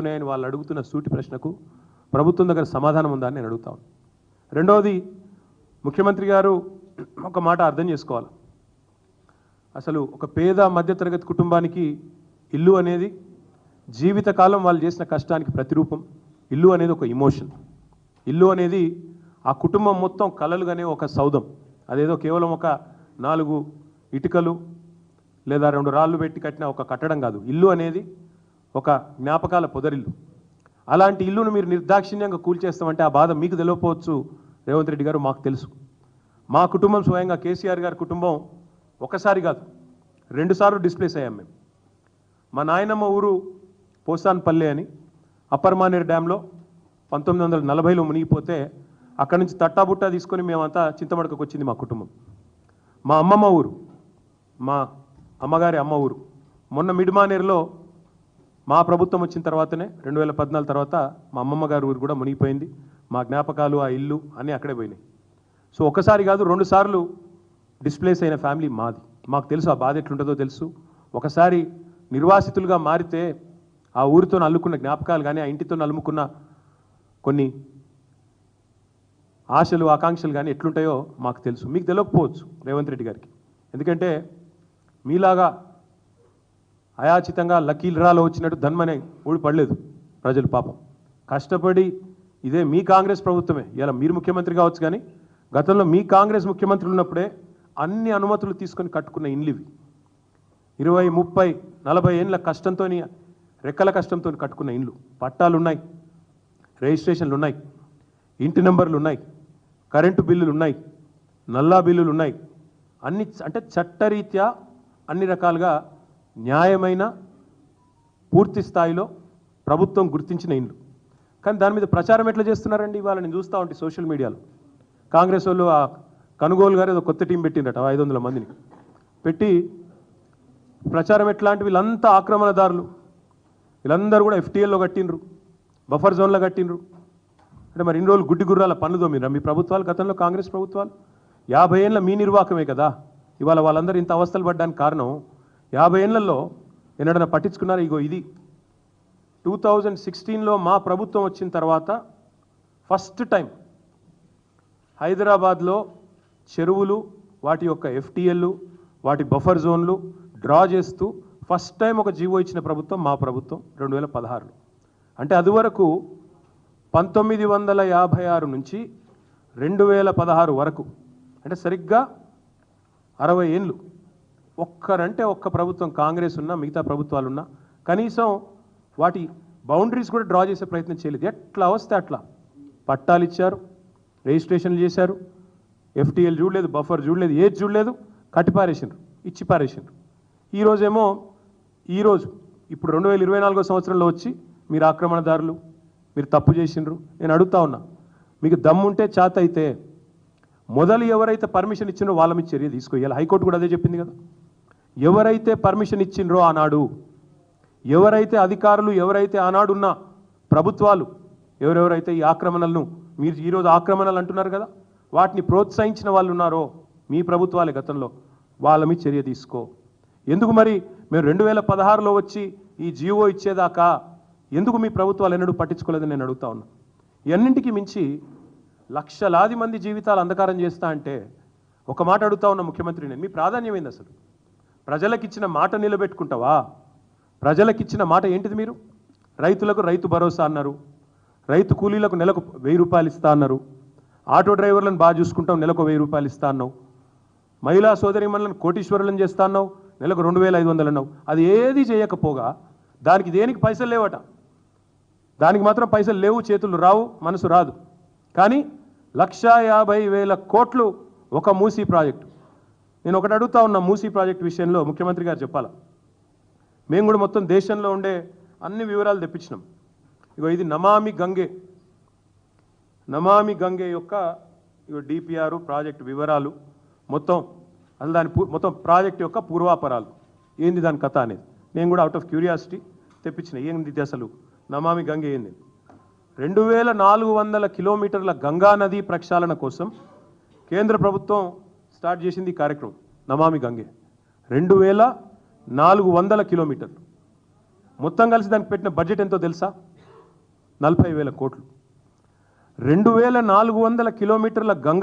ఉన్నాయని వాళ్ళు అడుగుతున్న సూటి ప్రశ్నకు ప్రభుత్వం దగ్గర సమాధానం ఉందా అని నేను అడుగుతాను రెండవది ముఖ్యమంత్రి గారు ఒక మాట అర్థం చేసుకోవాలి. అసలు ఒక పేద మధ్యతరగతి కుటుంబానికి ఇల్లు అనేది జీవితకాలం వాళ్ళు చేసిన కష్టానికి ప్రతిరూపం. ఇల్లు అనేది ఒక ఇమోషన్ ఇల్లు అనేది ఆ కుటుంబం మొత్తం కలలుగానే ఒక సౌధం. అదేదో కేవలం ఒక నాలుగు ఇటుకలు లేదా రెండు రాళ్ళు పెట్టి కట్టిన ఒక కట్టడం కాదు. ఇల్లు అనేది ఒక జ్ఞాపకాల పొదరిల్లు. అలాంటి ఇల్లును మీరు నిర్దాక్షిణ్యంగా కూల్చేస్తామంటే ఆ బాధ మీకు తెలియకపోవచ్చు రేవంత్ రెడ్డి గారు మాకు తెలుసు. మా కుటుంబం స్వయంగా కేసీఆర్ గారి కుటుంబం ఒకసారి కాదు రెండుసార్లు డిస్ప్లేస్ అయ్యాం మేము. మా నాయనమ్మ ఊరు పోసాన్పల్లె అని అప్పర్ మానేరు డ్యాంలో పంతొమ్మిది వందల నలభైలో మునిగిపోతే అక్కడి నుంచి తట్టాబుట్టా తీసుకొని మేమంతా చింతమడకకు వచ్చింది మా కుటుంబం. మా అమ్మమ్మ ఊరు మా అమ్మగారి అమ్మ ఊరు. మొన్న మిడ్మానేరులో మా ప్రభుత్వం వచ్చిన తర్వాతనే రెండు వేల పద్నాలుగు తర్వాత మా అమ్మమ్మ గారి ఊరు కూడా మునిగిపోయింది. మా జ్ఞాపకాలు ఆ ఇల్లు అన్నీ అక్కడే పోయినాయి. సో ఒకసారి కాదు రెండు సార్లు డిస్ప్లేస్ అయిన ఫ్యామిలీ మాది. మాకు తెలుసు ఆ బాధ ఎట్లుంటుందో తెలుసు. ఒకసారి నిర్వాసితులుగా మారితే ఆ ఊరితో అల్లుకున్న జ్ఞాపకాలు కానీ ఆ ఇంటితో నలుముకున్న కొన్ని ఆశలు ఆకాంక్షలు కానీ ఎట్లుంటాయో మాకు తెలుసు. మీకు తెలియకపోవచ్చు రేవంత్ రెడ్డి గారికి. ఎందుకంటే మీలాగా అయాచితంగా లకీల్ రాలో వచ్చినట్టు ధన్మనే ఊడిపడలేదు ప్రజలు పాపం. కష్టపడి ఇదే మీ కాంగ్రెస్ ప్రభుత్వమే. ఇలా మీరు ముఖ్యమంత్రి కావచ్చు కానీ గతంలో మీ కాంగ్రెస్ ముఖ్యమంత్రి ఉన్నప్పుడే అన్ని అనుమతులు తీసుకొని కట్టుకున్న ఇండ్లు ఇవి. ఇరవై ముప్పై నలభై ఏళ్ళ కష్టంతో రెక్కల కష్టంతో కట్టుకున్న ఇండ్లు. పట్టాలు ఉన్నాయి రిజిస్ట్రేషన్లు ఉన్నాయి ఇంటి నెంబర్లు ఉన్నాయి కరెంటు బిల్లులు ఉన్నాయి నల్లా బిల్లులు ఉన్నాయి. అన్ని అంటే చట్టరీత్యా అన్ని రకాలుగా న్యాయమైన పూర్తి స్థాయిలో ప్రభుత్వం గుర్తించిన ఇండ్లు. కానీ దాని మీద ప్రచారం ఎట్లా చేస్తున్నారండి? ఇవాళ నేను చూస్తూ ఉంటే సోషల్ మీడియాలో. కాంగ్రెస్ వాళ్ళు ఆ కనుగోలు గారు ఏదో కొత్త టీం పెట్టిండట ఐదు వందల మందిని. పెట్టి ప్రచారం ఎట్లాంటి వీళ్ళంతా ఆక్రమణదారులు. వీళ్ళందరూ కూడా ఎఫ్టీఎల్లో కట్టిండ్రు బఫర్ జోన్లో కట్టిండ్రు. అంటే మరి ఇన్ని రోజులు గుడ్డి గుర్రాల పనులు దోమిరా మీ ప్రభుత్వాలు గతంలో కాంగ్రెస్ ప్రభుత్వాలు? యాభై ఏళ్ళ మీ నిర్వాహకమే కదా? ఇవాళ వాళ్ళందరూ ఇంత అవస్థలు పడ్డానికి కారణం యాభై ఏళ్ళలో ఎన్నడన్నా పట్టించుకున్నారు? ఇగో ఇది. టూ థౌజండ్ సిక్స్టీన్లో మా ప్రభుత్వం వచ్చిన తర్వాత ఫస్ట్ టైం హైదరాబాద్లో చెరువులు వాటి యొక్క ఎఫ్టీఎల్లు వాటి బఫర్ జోన్లు డ్రా చేస్తూ ఫస్ట్ టైం ఒక జీవో ఇచ్చిన ప్రభుత్వం మా ప్రభుత్వం రెండు వేల పదహారులో. అంటే అదివరకు పంతొమ్మిది వందల యాభై ఆరు నుంచి రెండు వేల పదహారు వరకు అంటే సరిగ్గా అరవై ఏళ్ళు ఒక్కరంటే ఒక్క ప్రభుత్వం కాంగ్రెస్ ఉన్నా మిగతా ప్రభుత్వాలు ఉన్నా కనీసం వాటి బౌండరీస్ కూడా డ్రా చేసే ప్రయత్నం చేయలేదు. ఎట్లా వస్తే అట్లా. పట్టాలు ఇచ్చారు రిజిస్ట్రేషన్లు చేశారు ఎఫ్టీఎల్ చూడలేదు బఫర్ చూడలేదు ఏది చూడలేదు కట్టి పారేసిండ్రు ఇచ్చి పారేసిండ్రు ఈరోజేమో ఈరోజు ఇప్పుడు రెండు వేల ఇరవై నాలుగో సంవత్సరంలో వచ్చి మీరు ఆక్రమణదారులు మీరు తప్పు చేసిండ్రు. నేను అడుగుతా ఉన్నా మీకు దమ్ముంటే చాత అయితే మొదలు ఎవరైతే పర్మిషన్ ఇచ్చిండ్రో వాళ్ళ మీద చర్య తీసుకోవాలి హైకోర్టు కూడా అదే చెప్పింది కదా. ఎవరైతే పర్మిషన్ ఇచ్చిండ్రో ఆనాడు ఎవరైతే అధికారులు ఎవరైతే ఆనాడున్న ప్రభుత్వాలు ఎవరెవరైతే ఈ ఆక్రమణలను మీరు ఈరోజు ఆక్రమణలు అంటున్నారు కదా వాటిని ప్రోత్సహించిన వాళ్ళు ఉన్నారో మీ ప్రభుత్వాలే గతంలో వాళ్ళ మీద చర్య తీసుకో. ఎందుకు మరి మేము రెండు వేల పదహారులో వచ్చి ఈ జియో ఇచ్చేదాకా ఎందుకు మీ ప్రభుత్వాలు ఎన్నడూ పట్టించుకోలేదని నేను అడుగుతా ఉన్నా. ఎన్నింటికి మించి లక్షలాది మంది జీవితాలు అంధకారం చేస్తా అంటే ఒక మాట అడుగుతా ఉన్న ముఖ్యమంత్రి నేను. మీ ప్రాధాన్యమైంది అసలు? ప్రజలకిచ్చిన మాట నిలబెట్టుకుంటావా? ప్రజలకిచ్చిన మాట ఏంటిది మీరు? రైతులకు రైతు భరోసా అన్నారు. రైతు కూలీలకు నెలకు వెయ్యి రూపాయలు ఇస్తా అన్నారు. ఆటో డ్రైవర్లను బాగా చూసుకుంటాం నెలకు వెయ్యి రూపాయలు ఇస్తా అన్నావు. మహిళా సోదరిమణులను కోటీశ్వరులను చేస్తా అన్నావు నెలకు రెండు వేల ఐదు వందలు అన్నావు. అది ఏది చేయకపోగా దానికి దేనికి పైసలు లేవట? దానికి మాత్రం పైసలు లేవు చేతులు రావు మనసు రాదు. కానీ లక్షా యాభై వేల కోట్లు ఒక మూసీ ప్రాజెక్టు. నేను ఒకటి అడుగుతా ఉన్నా మూసీ ప్రాజెక్ట్ విషయంలో ముఖ్యమంత్రి గారు చెప్పాలా? మేము కూడా మొత్తం దేశంలో ఉండే అన్ని వివరాలు తెప్పించినాం. ఇగో ఇది నమామి గంగే. నమామి గంగే యొక్క ఇగో డిపిఆర్ ప్రాజెక్ట్ వివరాలు మొత్తం అసలు దాని మొత్తం ప్రాజెక్ట్ యొక్క పూర్వాపరాలు. ఏంది దాని కథ అనేది? నేను కూడా అవుట్ ఆఫ్ క్యూరియాసిటీ తెప్పించిన ఏంది అసలు? నమామి గంగే ఏంది? రెండు వేల నాలుగు వందల కిలోమీటర్ల గంగా నది ప్రక్షాళన కోసం కేంద్ర ప్రభుత్వం స్టార్ట్ చేసింది కార్యక్రమం నమామి గంగే. రెండు వేల నాలుగు వందల కిలోమీటర్లు. మొత్తం కలిసి దానికి పెట్టిన బడ్జెట్ ఎంతో తెలుసా? నలభై వేల కోట్లు. రెండు వేల నాలుగు వందల కిలోమీటర్ల గంగ